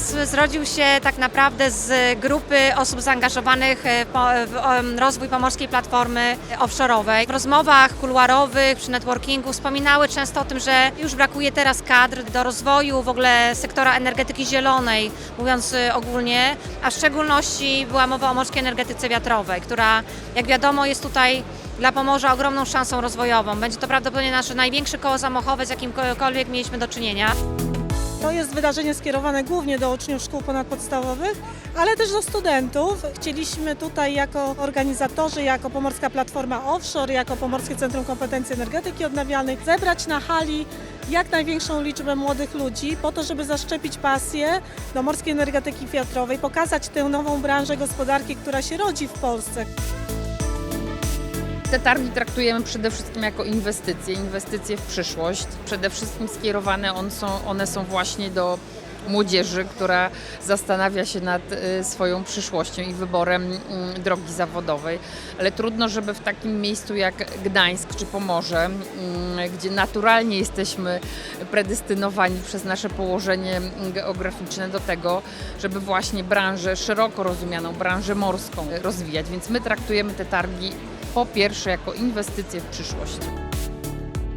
zrodził się tak naprawdę z grupy osób zaangażowanych e, w rozwój Pomorskiej Platformy Offshore'owej. W rozmowach kuluarowych, przy networkingu wspominały często o tym, że już brakuje teraz kadr do rozwoju w ogóle sektora energetyki zielonej, mówiąc e, ogólnie, a w szczególności była mowa o morskiej energetyce wiatrowej, która jak wiadomo jest tutaj dla Pomorza ogromną szansą rozwojową. Będzie to prawdopodobnie nasze największe koło zamachowe, z jakimkolwiek mieliśmy do czynienia. To jest wydarzenie skierowane głównie do uczniów szkół ponadpodstawowych, ale też do studentów. Chcieliśmy tutaj jako organizatorzy, jako Pomorska Platforma Offshore, jako Pomorskie Centrum Kompetencji Energetyki Odnawialnej zebrać na hali jak największą liczbę młodych ludzi po to, żeby zaszczepić pasję do morskiej energetyki wiatrowej, pokazać tę nową branżę gospodarki, która się rodzi w Polsce. Te targi traktujemy przede wszystkim jako inwestycje, inwestycje w przyszłość. Przede wszystkim skierowane on są, one są właśnie do młodzieży, która zastanawia się nad y, swoją przyszłością i wyborem mm, drogi zawodowej. Ale trudno, żeby w takim miejscu jak Gdańsk czy Pomorze, mm, gdzie naturalnie jesteśmy predestynowani przez nasze położenie mm, geograficzne do tego, żeby właśnie branżę szeroko rozumianą, branżę morską rozwijać. Więc my traktujemy te targi po pierwsze jako inwestycje w przyszłość.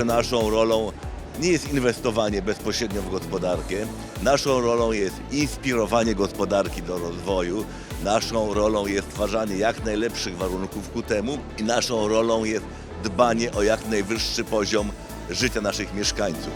Naszą rolą nie jest inwestowanie bezpośrednio w gospodarkę. Naszą rolą jest inspirowanie gospodarki do rozwoju. Naszą rolą jest stwarzanie jak najlepszych warunków ku temu i naszą rolą jest dbanie o jak najwyższy poziom życia naszych mieszkańców.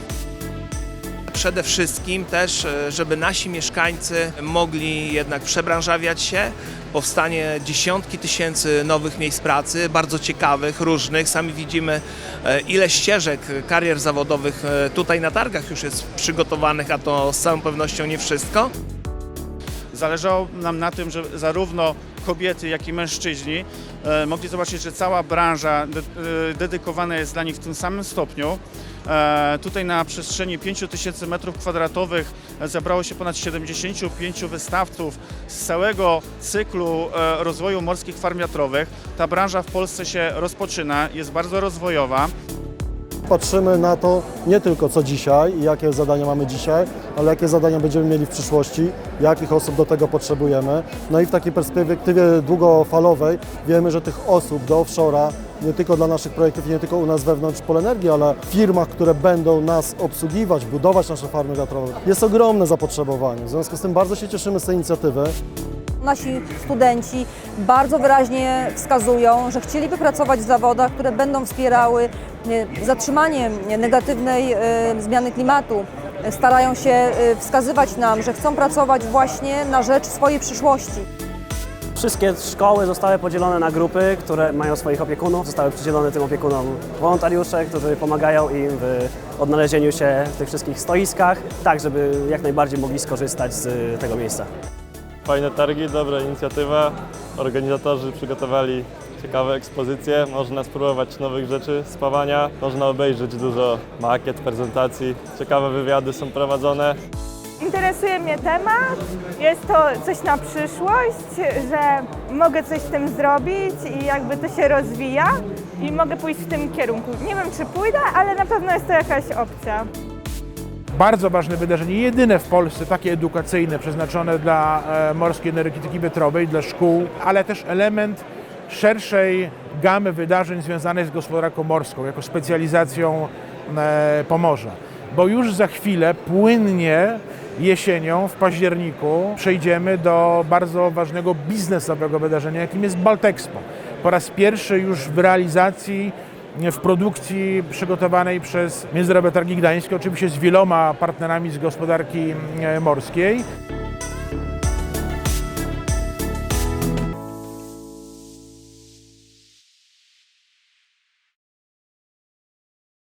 Przede wszystkim też, e, żeby nasi mieszkańcy mogli jednak przebranżawiać się. Powstanie dziesiątki tysięcy nowych miejsc pracy, bardzo ciekawych, różnych. Sami widzimy, e, ile ścieżek karier zawodowych e, tutaj na targach już jest przygotowanych, a to z całą pewnością nie wszystko. Zależało nam na tym, że zarówno kobiety, jak i mężczyźni e, mogli zobaczyć, że cała branża e, dedykowana jest dla nich w tym samym stopniu. E, tutaj na przestrzeni 5000 m2 zebrało się ponad 75 wystawców z całego cyklu rozwoju morskich farm wiatrowych. Ta branża w Polsce się rozpoczyna, jest bardzo rozwojowa. Patrzymy na to nie tylko co dzisiaj i jakie zadania mamy dzisiaj, ale jakie zadania będziemy mieli w przyszłości, jakich osób do tego potrzebujemy. No i w takiej perspektywie długofalowej wiemy, że tych osób do offshore'a nie tylko dla naszych projektów, nie tylko u nas wewnątrz Polenergii, ale w firmach, które będą nas obsługiwać, budować nasze farmy wiatrowe, jest ogromne zapotrzebowanie. W związku z tym bardzo się cieszymy z tej inicjatywy. Nasi studenci bardzo wyraźnie wskazują, że chcieliby pracować w zawodach, które będą wspierały e, zatrzymanie negatywnej e, zmiany klimatu. Starają się e, wskazywać nam, że chcą pracować właśnie na rzecz swojej przyszłości. Wszystkie szkoły zostały podzielone na grupy, które mają swoich opiekunów. Zostały przydzielone tym opiekunom wolontariusze, którzy pomagają im w odnalezieniu się w tych wszystkich stoiskach, tak żeby jak najbardziej mogli skorzystać z tego miejsca. Fajne targi, dobra inicjatywa. Organizatorzy przygotowali ciekawe ekspozycje. Można spróbować nowych rzeczy z pawania. Można obejrzeć dużo makiet, prezentacji. Ciekawe wywiady są prowadzone. Interesuje mnie temat, jest to coś na przyszłość, że mogę coś z tym zrobić i jakby to się rozwija i mogę pójść w tym kierunku. Nie wiem czy pójdę, ale na pewno jest to jakaś opcja. Bardzo ważne wydarzenie, jedyne w Polsce takie edukacyjne, przeznaczone dla e, morskiej energetyki wiatrowej, dla szkół, ale też element szerszej gamy wydarzeń związanych z gospodarką morską, jako specjalizacją e, Pomorza. Bo już za chwilę płynnie jesienią, w październiku, przejdziemy do bardzo ważnego biznesowego wydarzenia, jakim jest Baltexpo. Po raz pierwszy już w realizacji w produkcji przygotowanej przez Międzynarodowe Targi Gdańskie, oczywiście z wieloma partnerami z gospodarki e, morskiej.